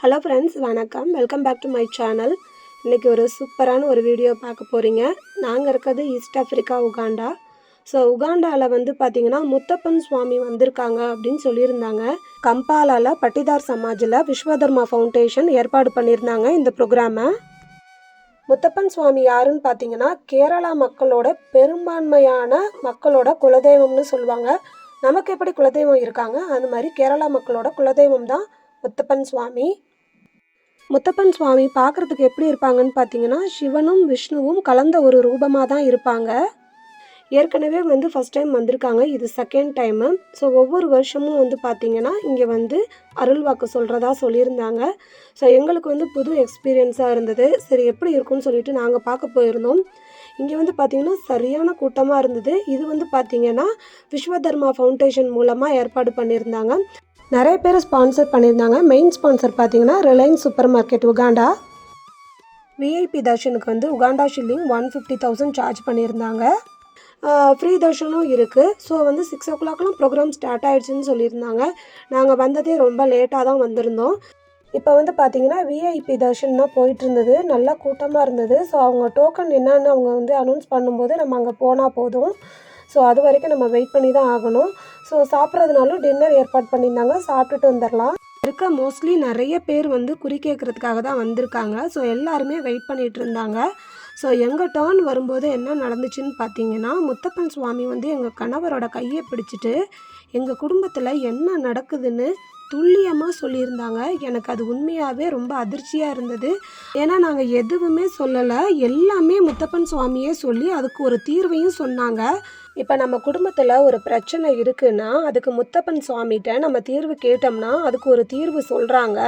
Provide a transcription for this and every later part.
Hello friends வணக்கம். Welcome back to my channel இன்றைக்கி ஒரு சூப்பரான ஒரு வீடியோ பார்க்க போகிறீங்க நாங்கள் இருக்கிறது ஈஸ்ட் ஆஃப்ரிக்கா உகாண்டா ஸோ உகாண்டாவில் வந்து பார்த்திங்கன்னா முத்தப்பன் சுவாமி வந்திருக்காங்க அப்படின்னு சொல்லியிருந்தாங்க. கம்பாலாவில் பட்டிதார் சமாஜில் விஸ்வதர்மா ஃபவுண்டேஷன் ஏற்பாடு பண்ணியிருந்தாங்க இந்த ப்ரோக்ராமை முத்தப்பன் சுவாமி யாருன்னு பார்த்தீங்கன்னா கேரளா மக்களோட பெரும்பான்மையான மக்களோட குலதெய்வம்னு சொல்லுவாங்க. நமக்கு எப்படி குலதெய்வம் இருக்காங்க? அது மாதிரி கேரளா மக்களோட குலதெய்வம் தான் முத்தப்பன் சுவாமி. முத்தப்பன் சுவாமி பார்க்குறதுக்கு எப்படி இருப்பாங்கன்னு பார்த்தீங்கன்னா சிவனும் விஷ்ணுவும் கலந்த ஒரு ரூபமாக தான் இருப்பாங்க. ஏற்கனவே வந்து ஃபஸ்ட் டைம் வந்திருக்காங்க. இது செகண்ட் டைமு ஸோ ஒவ்வொரு வருஷமும் வந்து பார்த்திங்கன்னா இங்கே வந்து அருள்வாக்கு சொல்கிறதா சொல்லியிருந்தாங்க. ஸோ எங்களுக்கு வந்து புது எக்ஸ்பீரியன்ஸாக இருந்தது. சரி எப்படி இருக்கும்னு சொல்லிட்டு நாங்கள் பார்க்க போயிருந்தோம். இங்கே வந்து பார்த்திங்கன்னா சரியான கூட்டமாக இருந்தது. இது வந்து பார்த்திங்கன்னா விஸ்வதர்மா ஃபவுண்டேஷன் மூலமாக ஏற்பாடு பண்ணியிருந்தாங்க. நிறைய பேர் ஸ்பான்சர் பண்ணியிருந்தாங்க. மெயின் ஸ்பான்சர் பார்த்தீங்கன்னா Reliance super market Uganda VIP தர்ஷனுக்கு வந்து Uganda shilling one fifty thousand charge பண்ணியிருந்தாங்க. ஃப்ரீ தர்ஷனும் இருக்குது ஸோ வந்து சிக்ஸ் ஓ கிளாக்லாம் ப்ரோக்ராம் ஸ்டார்ட் ஆகிடுச்சின்னு சொல்லியிருந்தாங்க. நாங்கள் வந்ததே ரொம்ப லேட்டாக தான் வந்திருந்தோம். இப்போ வந்து பார்த்தீங்கன்னா விஐபி தர்ஷன் தான் போயிட்டு இருந்தது. நல்லா கூட்டமாக இருந்தது. ஸோ அவங்க டோக்கன் என்னன்னு அவங்க வந்து அனௌன்ஸ் பண்ணும்போது நம்ம அங்கே போனால் போதும். ஸோ அது வரைக்கும் நம்ம வெயிட் பண்ணி தான் ஆகணும். ஸோ சாப்பிட்றதுனாலும் டின்னர் ஏற்பாடு பண்ணியிருந்தாங்க. சாப்பிட்டுட்டு வந்துடலாம். இருக்க மோஸ்ட்லி நிறைய பேர் வந்து குறி கேட்குறதுக்காக தான் வந்திருக்காங்க. ஸோ எல்லாருமே வெயிட் பண்ணிகிட்டு இருந்தாங்க. ஸோ எங்கள் டேர்ன் வரும்போது என்ன நடந்துச்சுன்னு பார்த்தீங்கன்னா முத்தப்பன் சுவாமி வந்து எங்கள் கணவரோட கையை பிடிச்சிட்டு எங்கள் குடும்பத்தில் என்ன நடக்குதுன்னு துல்லியமாக சொல்லியிருந்தாங்க. எனக்கு அது உண்மையாகவே ரொம்ப அதிர்ச்சியாக இருந்தது. ஏன்னா நாங்கள் எதுவுமே சொல்லலை. எல்லாமே முத்தப்பன் சுவாமியே சொல்லி அதுக்கு ஒரு தீர்வையும் சொன்னாங்க. இப்போ நம்ம குடும்பத்தில் ஒரு பிரச்சனை இருக்குன்னா அதுக்கு முத்தப்பன் சுவாமிகிட்ட நம்ம தீர்வு கேட்டோம்னா அதுக்கு ஒரு தீர்வு சொல்கிறாங்க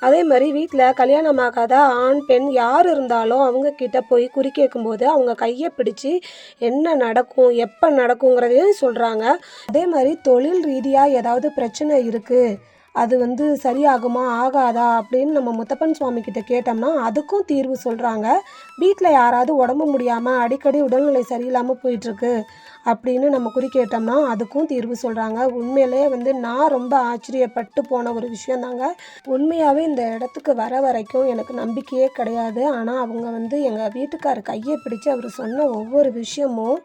அதே மாதிரி வீட்டில் கல்யாணம் ஆகாத ஆண் பெண் யார் இருந்தாலும் அவங்க கிட்ட போய் குறி கேட்கும்போது அவங்க கையை பிடிச்சி என்ன நடக்கும் எப்போ நடக்குங்கிறதையும் சொல்கிறாங்க அதே மாதிரி தொழில் ரீதியாக ஏதாவது பிரச்சனை இருக்குது அது வந்து சரியாகுமா ஆகாதா அப்படின்னு நம்ம முத்தப்பன் சுவாமி கிட்ட கேட்டோம்னா அதுக்கும் தீர்வு சொல்கிறாங்க வீட்டில் யாராவது உடம்பு முடியாமல் அடிக்கடி உடல்நிலை சரியில்லாமல் போயிட்டுருக்கு அப்படின்னு நம்ம குறிக்கேட்டோம்னா அதுக்கும் தீர்வு சொல்கிறாங்க உண்மையிலே வந்து நான் ரொம்ப ஆச்சரியப்பட்டு போன ஒரு விஷயந்தாங்க உண்மையாகவே இந்த இடத்துக்கு வர வரைக்கும் எனக்கு நம்பிக்கையே கிடையாது. ஆனால் அவங்க வந்து எங்கள் வீட்டுக்கார் கையை பிடிச்சு அவர் சொன்ன ஒவ்வொரு விஷயமும்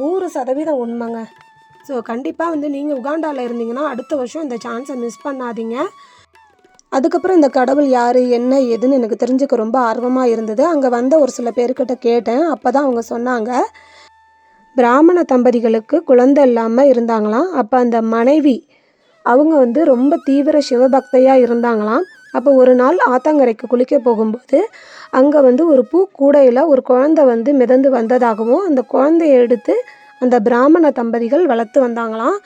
நூறு சதவீதம் உண்மைங்க. ஸோ கண்டிப்பாக வந்து நீங்கள் உகாண்டாவில் இருந்தீங்கன்னா அடுத்த வருஷம் இந்த சான்ஸை மிஸ் பண்ணாதீங்க. அதுக்கப்புறம் இந்த கடவுள் யார் என்ன ஏதுன்னு எனக்கு தெரிஞ்சுக்க ரொம்ப ஆர்வமாக இருந்தது. அங்கே வந்த ஒரு சில பேர்கிட்ட கேட்டேன். அப்போ தான் அவங்க சொன்னாங்க. பிராமண தம்பதிகளுக்கு குழந்தை இல்லாமல் இருந்தாங்களாம். அப்போ அந்த மனைவி அவங்க வந்து ரொம்ப தீவிர சிவபக்தையாக இருந்தாங்களாம். அப்போ ஒரு நாள் ஆத்தங்கரைக்கு குளிக்க போகும்போது அங்கே வந்து ஒரு பூ கூடையில் ஒரு குழந்தை வந்து மிதந்து வந்ததாகவும் அந்த குழந்தைய எடுத்து அந்த பிராமண தம்பதிகள் வளர்த்து வந்தாங்களாம்.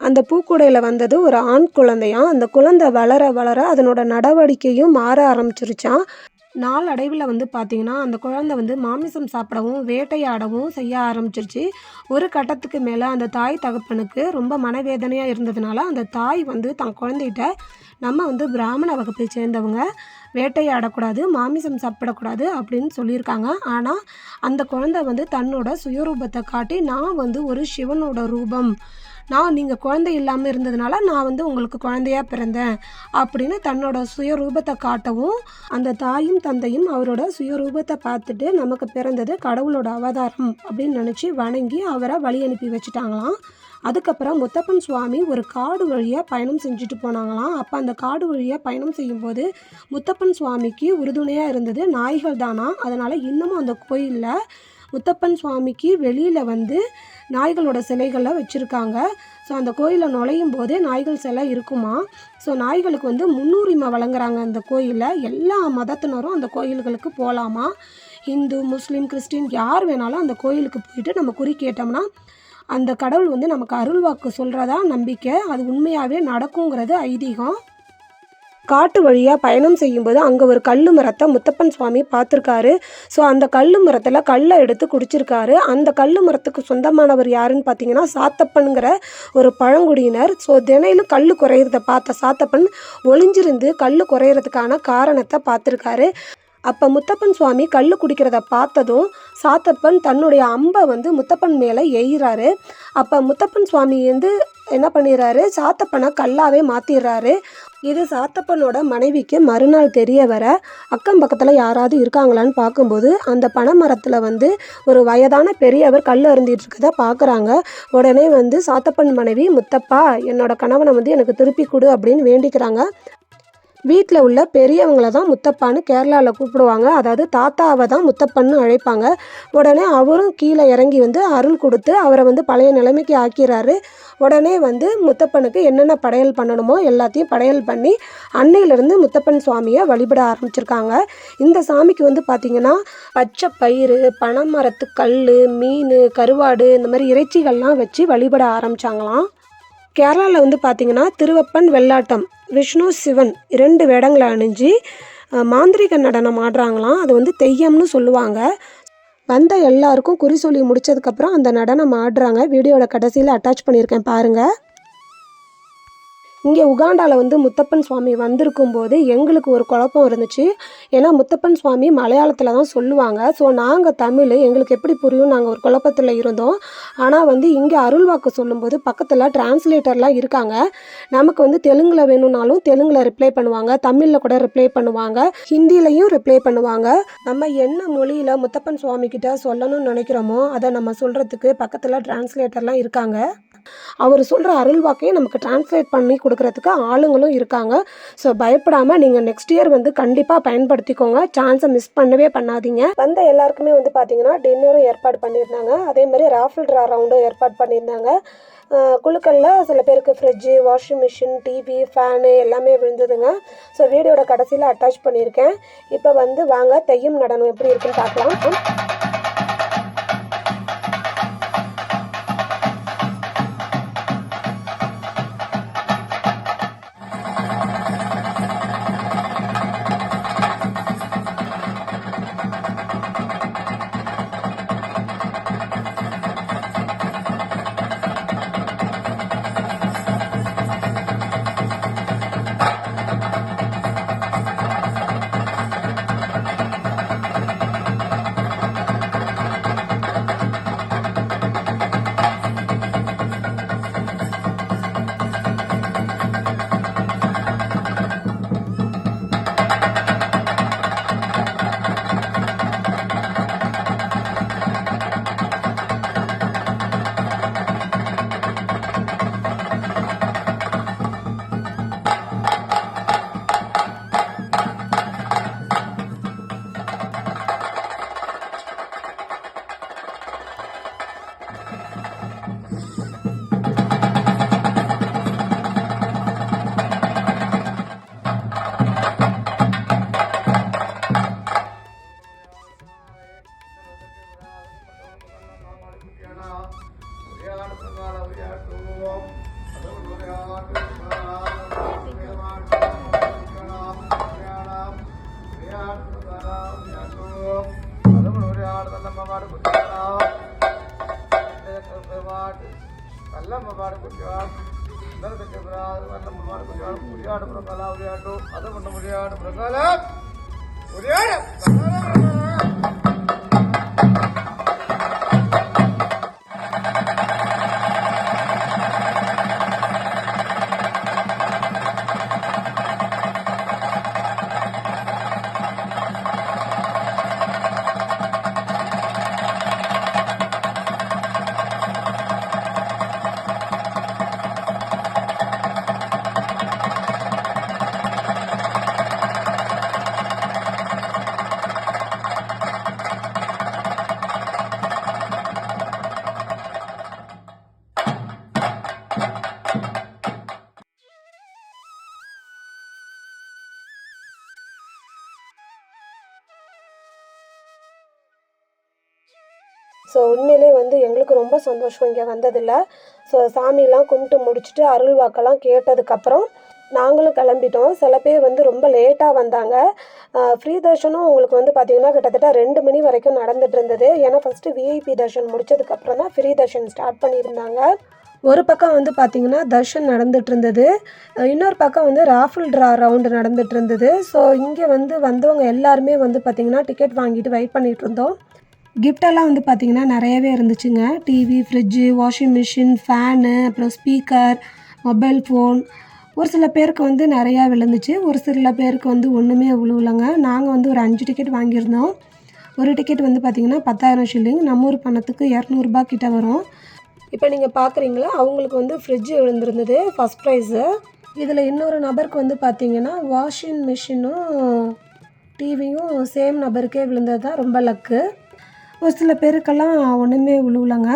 அந்த பூக்கூடையில் வந்தது ஒரு ஆண் குழந்தையாம். அந்த குழந்தை வளர வளர அதனோட நடவடிக்கையும் மாற ஆரம்பிச்சிருச்சான் நாளடைவில் வந்து பார்த்திங்கன்னா அந்த குழந்தை வந்து மாமிசம் சாப்பிடவும் வேட்டையாடவும் செய்ய ஆரம்பிச்சிருச்சு. ஒரு கட்டத்துக்கு மேலே அந்த தாய் தகப்பனுக்கு ரொம்ப மனவேதனையாக இருந்ததுனால அந்த தாய் வந்து தன் குழந்தைகிட்ட நம்ம வந்து பிராமண வகுப்பை சேர்ந்தவங்க வேட்டையாடக்கூடாது மாமிசம் சாப்பிடக்கூடாது அப்படின்னு சொல்லியிருக்காங்க. ஆனால் அந்த குழந்தை வந்து தன்னோட சுயரூபத்தை காட்டி நான் வந்து ஒரு சிவனோட ரூபம் நான் நீங்கள் குழந்தை இல்லாமல் இருந்ததுனால நான் வந்து உங்களுக்கு குழந்தையா பிறந்தேன் அப்படின்னு தன்னோட சுயரூபத்தை காட்டவும் அந்த தாயும் தந்தையும் அவரோட சுயரூபத்தை பார்த்துட்டு நமக்கு பிறந்தது கடவுளோட அவதாரம் அப்படின்னு நினச்சி வணங்கி அவரை வழி அனுப்பி வச்சுட்டாங்களாம். அதுக்கப்புறம் முத்தப்பன் சுவாமி ஒரு காடு வழியாக பயணம் செஞ்சுட்டு போனாங்களாம். அப்போ அந்த காடு வழியாக பயணம் செய்யும்போது முத்தப்பன் சுவாமிக்கு உறுதுணையாக இருந்தது நாய்கள் தானா அதனால் இன்னமும் அந்த கோயிலில் முத்தப்பன் சுவாமிக்கு வெளியில் வந்து நாய்களோட சிலைகளை வச்சுருக்காங்க. ஸோ அந்த கோயிலில் நுழையும் போதே நாய்கள் சிலை இருக்குமா? ஸோ நாய்களுக்கு வந்து முன்னுரிமை வழங்குறாங்க அந்த கோயிலில். எல்லா மதத்தினரும் அந்த கோயில்களுக்கு போகலாமா இந்து முஸ்லீம் கிறிஸ்டின் யார் வேணாலும் அந்த கோயிலுக்கு போயிட்டு நம்ம குறி கேட்டோம்னா அந்த கடவுள் வந்து நமக்கு அருள்வாக்கு சொல்கிறதா நம்பிக்கை அது உண்மையாகவே நடக்குங்கிறது ஐதீகம். காட்டு வழியாக பயணம் செய்யும்போது அங்கே ஒரு கல் மரத்தை முத்தப்பன் சுவாமி பார்த்துருக்காரு. ஸோ அந்த கல் மரத்தில் கல்லை எடுத்து குடிச்சிருக்காரு. அந்த கல் மரத்துக்கு சொந்தமானவர் யாருன்னு பார்த்தீங்கன்னா சாத்தப்பனுங்கிற ஒரு பழங்குடியினர். ஸோ தினையிலும் கல் குறையிறத பார்த்த சாத்தப்பன் ஒளிஞ்சிருந்து கல் குறையிறதுக்கான காரணத்தை பார்த்துருக்காரு. அப்போ முத்தப்பன் சுவாமி கல் குடிக்கிறத பார்த்ததும் சாத்தப்பன் தன்னுடைய அம்பை வந்து முத்தப்பன் மேலே எய்கிறாரு அப்போ முத்தப்பன் சுவாமி வந்து என்ன பண்ணிடுறாரு சாத்தப்பனை கல்லாவே மாற்றிடுறாரு இது சாத்தப்பனோட மனைவிக்கு மறுநாள் தெரிய வர அக்கம் பக்கத்தில் யாராவது இருக்காங்களான்னு பார்க்கும்போது அந்த பனைமரத்தில் வந்து ஒரு வயதான பெரியவர் கல் அருந்திட்டு இருக்கதை பார்க்குறாங்க உடனே வந்து சாத்தப்பன் மனைவி முத்தப்பா என்னோட கணவனை வந்து எனக்கு திருப்பி கொடு அப்படின்னு வேண்டிக்கிறாங்க. வீட்டில் உள்ள பெரியவங்களை தான் முத்தப்பான்னு கேரளாவில் கூப்பிடுவாங்க. அதாவது தாத்தாவை தான் முத்தப்பன்னு அழைப்பாங்க. உடனே அவரும் கீழே இறங்கி வந்து அருள் கொடுத்து அவரை வந்து பழைய நிலைமைக்கு ஆக்கிறாரு உடனே வந்து முத்தப்பனுக்கு என்னென்ன படையல் பண்ணணுமோ எல்லாத்தையும் படையல் பண்ணி அன்னையிலேருந்து முத்தப்பன் சுவாமியை வழிபட ஆரம்பிச்சிருக்காங்க. இந்த சாமிக்கு வந்து பார்த்திங்கன்னா பச்சை பயிறு பனைமரத்து கல் மீன் கருவாடு இந்த மாதிரி இறைச்சிகள்லாம் வச்சு வழிபட ஆரம்பிச்சாங்களாம். கேரளாவில் வந்து பார்த்திங்கன்னா திருவப்பன் வெள்ளாட்டம் விஷ்ணு சிவன் இரண்டு வேடங்களை அணிஞ்சு மாந்திரிக மாந்திரீக நடனம் ஆடுறாங்களாம். அது வந்து தெய்யம்னு சொல்லுவாங்க. வந்த எல்லாருக்கும் குறி சொல்லி முடிச்சதுக்கப்புறம் அந்த நடனம் ஆடுறாங்க. வீடியோவில் கடைசியில் அட்டாச் பண்ணியிருக்கேன் பாருங்கள் இங்கே உகாண்டாவில் வந்து முத்தப்பன் சுவாமி வந்திருக்கும் போது எங்களுக்கு ஒரு குழப்பம் இருந்துச்சு. ஏன்னா முத்தப்பன் சுவாமி மலையாளத்தில் தான் சொல்லுவாங்க. ஸோ நாங்கள் தமிழ் எங்களுக்கு எப்படி புரியும்? நாங்கள் ஒரு குழப்பத்தில் இருந்தோம். ஆனால் வந்து இங்கே அருள்வாக்கு சொல்லும்போது பக்கத்தில் டிரான்ஸ்லேட்டர்லாம் இருக்காங்க. நமக்கு வந்து தெலுங்கில் வேணும்னாலும் தெலுங்கில் ரிப்ளை பண்ணுவாங்க. தமிழில் கூட ரிப்ளை பண்ணுவாங்க. ஹிந்திலையும் ரிப்ளை பண்ணுவாங்க. நம்ம என்ன மொழியில் முத்தப்பன் சுவாமி கிட்ட சொல்லணும்னு நினைக்கிறோமோ அதை நம்ம சொல்கிறதுக்கு பக்கத்தில் டிரான்ஸ்லேட்டர்லாம் இருக்காங்க. அவர் சொல்கிற அருள்வாக்கையும் நமக்கு டிரான்ஸ்லேட் பண்ணி கொடுக்கறதுக்கு ஆளுங்களும் இருக்காங்க. ஸோ பயப்படாமல் நீங்கள் நெக்ஸ்ட் இயர் வந்து கண்டிப்பாக பயன்படுத்திக்கோங்க. சான்ஸை மிஸ் பண்ணவே பண்ணாதீங்க. வந்த எல்லாருக்குமே வந்து பார்த்தீங்கன்னா டின்னரும் ஏற்பாடு பண்ணியிருந்தாங்க. அதே மாதிரி ராஃபில் ட்ரா ரவுண்டும் ஏற்பாடு பண்ணியிருந்தாங்க. குழுக்களில் சில பேருக்கு fridge washing machine TV fan எல்லாமே விழுந்ததுங்க. ஸோ வீடியோட கடைசியில் அட்டாச் பண்ணியிருக்கேன். இப்போ வந்து வாங்க தெய்யம் நடனம் எப்படி இருக்குன்னு பார்க்கலாம். ஸோ உண்மையிலே வந்து எங்களுக்கு ரொம்ப சந்தோஷம் இங்கே வந்ததில்ல ஸோ சாமிலாம் கும்பிட்டு முடிச்சுட்டு அருள் வாக்கெல்லாம் கேட்டதுக்கப்புறம் நாங்களும் கிளம்பிட்டோம். சில பேர் வந்து ரொம்ப லேட்டாக வந்தாங்க. ஃப்ரீ தர்ஷனும் உங்களுக்கு வந்து பார்த்திங்கன்னா கிட்டத்தட்ட ரெண்டு மணி வரைக்கும் நடந்துட்டு இருந்தது. ஏன்னா ஃபஸ்ட்டு விஐபி தர்ஷன் முடிச்சதுக்கப்புறம் தான் ஃப்ரீ தர்ஷன் ஸ்டார்ட் பண்ணியிருந்தாங்க. ஒரு பக்கம் வந்து பார்த்திங்கன்னா தர்ஷன் நடந்துட்டு இருந்தது. இன்னொரு பக்கம் வந்து ராஃபில் ட்ரா ரவுண்டு நடந்துட்டு இருந்தது. ஸோ இங்கே வந்து வந்தவங்க எல்லாருமே வந்து பார்த்திங்கன்னா டிக்கெட் வாங்கிட்டு வெயிட் பண்ணிகிட்டு இருந்தோம். கிஃப்டெல்லாம் வந்து பார்த்திங்கன்னா நிறையவே இருந்துச்சுங்க. TV fridge washing machine fan அப்புறம் ஸ்பீக்கர் மொபைல் ஃபோன் ஒரு சில பேருக்கு வந்து நிறையா விழுந்துச்சு. ஒரு சில பேருக்கு வந்து ஒன்றுமே விழுவலைங்க. நாங்கள் வந்து ஒரு அஞ்சு டிக்கெட் வாங்கியிருந்தோம். ஒரு டிக்கெட் வந்து பார்த்திங்கன்னா பத்தாயிரம் ஷில்லிங் நம்ம ஊர் பணத்துக்கு இரநூறுபா கிட்ட வரும். இப்போ நீங்கள் பார்க்குறீங்களா அவங்களுக்கு வந்து ஃப்ரிட்ஜு விழுந்திருந்தது ஃபஸ்ட் ப்ரைஸு இதில் இன்னொரு நபருக்கு வந்து பார்த்தீங்கன்னா வாஷிங் மிஷினும் டிவியும் சேம் நபருக்கே விழுந்தது தான் ரொம்ப லக்கு ஒரு சில பேருக்கெல்லாம் ஒன்றுமே விழுவலங்க.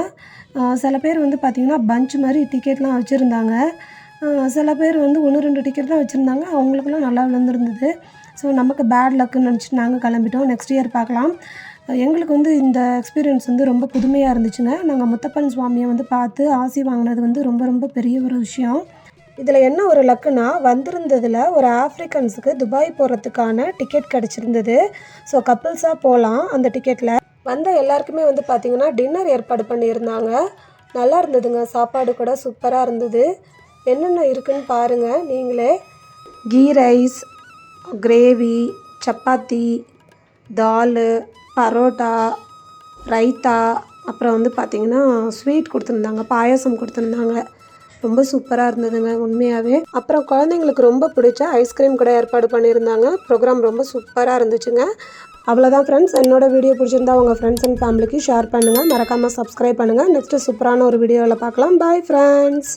சில பேர் வந்து பார்த்திங்கன்னா பஞ்ச் மாதிரி டிக்கெட்லாம் வச்சுருந்தாங்க. சில பேர் வந்து ஒன்று ரெண்டு டிக்கெட் தான் வச்சுருந்தாங்க. அவங்களுக்குலாம் நல்லா விழுந்துருந்தது. ஸோ நமக்கு பேட் லக்குன்னு நினச்சிட்டு நாங்கள் கிளம்பிட்டோம். நெக்ஸ்ட் இயர் பார்க்கலாம். எங்களுக்கு வந்து இந்த எக்ஸ்பீரியன்ஸ் வந்து ரொம்ப புதுமையாக இருந்துச்சுங்க. நாங்கள் முத்தப்பன் சுவாமியை வந்து பார்த்து ஆசி வாங்கினது வந்து ரொம்ப ரொம்ப பெரிய ஒரு விஷயம். இதில் என்ன ஒரு லக்குனா வந்திருந்ததில் ஒரு ஆஃப்ரிக்கன்ஸுக்கு துபாய் போகிறதுக்கான டிக்கெட் கிடச்சிருந்தது. ஸோ கப்புள்ஸாக போகலாம் அந்த டிக்கெட்டில் வந்த எல்லாருக்குமே வந்து பார்த்திங்கன்னா டின்னர் ஏற்பாடு பண்ணியிருந்தாங்க. நல்லா இருந்ததுங்க. சாப்பாடு கூட சூப்பராக இருந்தது. என்னென்ன இருக்குன்னு பாருங்கள் நீங்களே ghee rice gravy chapati dal parotta raita அப்புறம் வந்து பார்த்திங்கன்னா ஸ்வீட் கொடுத்துருந்தாங்க. பாயாசம் கொடுத்துருந்தாங்க. ரொம்ப சூப்பராக இருந்ததுங்க உண்மையாகவே அப்புறம் குழந்தைங்களுக்கு ரொம்ப பிடிச்ச ஐஸ்கிரீம் கூட ஏற்பாடு பண்ணியிருந்தாங்க. ப்ரோக்ராம் ரொம்ப சூப்பராக இருந்துச்சுங்க. அவ்வளோதான் ஃப்ரெண்ட்ஸ் என்னோட வீடியோ பிடிச்சிருந்தா உங்கள் ஃப்ரெண்ட்ஸ் அண்ட் ஃபேமிலிக்கு ஷேர் பண்ணுங்கள் மறக்காமல் சப்ஸ்கிரைப் பண்ணுங்கள் நெக்ஸ்ட்டு சூப்பரான ஒரு வீடியோவில் பார்க்கலாம். Bye friends